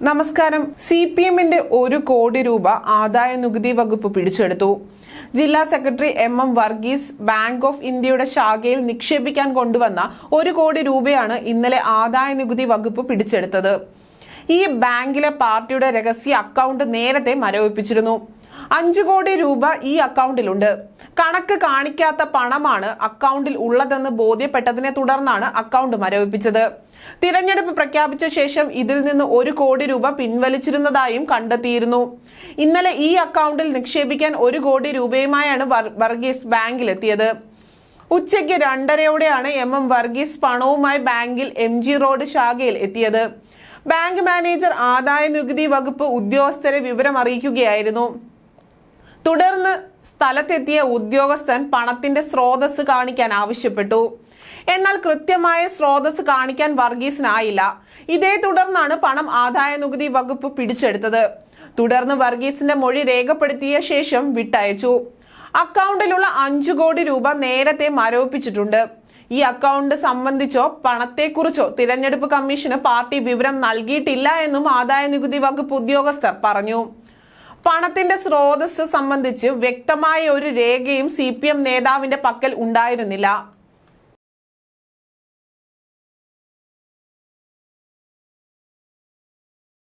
നമസ്കാരം. C P എമ്മിന്റെ ഒരു കോടി രൂപ ആദായ നികുതി വകുപ്പ് പിടിച്ചെടുത്തു. ജില്ലാ secretary M M Varghese bank of ഇന്ത്യയുടെ ശാഖയിൽ നിക്ഷേപിക്കാൻ കൊണ്ടുവന്ന ഒരു കോടി രൂപയാണ് ഇന്നലെ ആദായ നികുതി വകുപ്പ് പിടിച്ചെടുത്തത്. ഈ ബാങ്കിലെ പാർട്ടിയുടെ രഹസ്യ അക്കൗണ്ട് നേരത്തെ മരവിപ്പിച്ചിരുന്നു. അഞ്ചു കോടി രൂപ ഈ അക്കൗണ്ടിലുണ്ട്. കണക്ക് കാണിക്കാത്ത പണമാണ് അക്കൗണ്ടിൽ ഉള്ളതെന്ന് ബോധ്യപ്പെട്ടതിനെ തുടർന്നാണ് അക്കൗണ്ട് മരവിപ്പിച്ചത്. തിരഞ്ഞെടുപ്പ് പ്രഖ്യാപിച്ച ശേഷം ഇതിൽ നിന്ന് ഒരു കോടി രൂപ പിൻവലിച്ചിരുന്നതായും കണ്ടെത്തിയിരുന്നു. ഇന്നലെ ഈ അക്കൗണ്ടിൽ നിക്ഷേപിക്കാൻ ഒരു കോടി രൂപയുമായാണ് വർഗീസ് ബാങ്കിലെത്തിയത്. ഉച്ചയ്ക്ക് രണ്ടരയോടെയാണ് എം എം വർഗീസ് പണവുമായി ബാങ്കിൽ എം ജി റോഡ് ശാഖയിൽ എത്തിയത്. ബാങ്ക് മാനേജർ ആദായ നികുതി വകുപ്പ് ഉദ്യോഗസ്ഥരെ വിവരം അറിയിക്കുകയായിരുന്നു തുടർന്ന് സ്ഥലത്തെത്തിയ ഉദ്യോഗസ്ഥൻ പണത്തിന്റെ സ്രോതസ് കാണിക്കാൻ ആവശ്യപ്പെട്ടു. എന്നാൽ കൃത്യമായ സ്രോതസ് കാണിക്കാൻ വർഗീസിനായില്ല. ഇതേ തുടർന്നാണ് പണം ആദായ നികുതി വകുപ്പ് പിടിച്ചെടുത്തത്. തുടർന്ന് വർഗീസിന്റെ മൊഴി രേഖപ്പെടുത്തിയ ശേഷം വിട്ടയച്ചു. അക്കൗണ്ടിലുള്ള അഞ്ചു കോടി രൂപ നേരത്തെ മരവിപ്പിച്ചിട്ടുണ്ട്. ഈ അക്കൗണ്ട് സംബന്ധിച്ചോ പണത്തെക്കുറിച്ചോ തിരഞ്ഞെടുപ്പ് കമ്മീഷന് പാർട്ടി വിവരം നൽകിയിട്ടില്ല എന്നും ആദായ നികുതി വകുപ്പ് ഉദ്യോഗസ്ഥർ പറഞ്ഞു. പണത്തിന്റെ സ്രോതസ് സംബന്ധിച്ച് വ്യക്തമായ ഒരു രേഖയും സി പി എം നേതാവിന്റെ പക്കൽ ഉണ്ടായിരുന്നില്ല.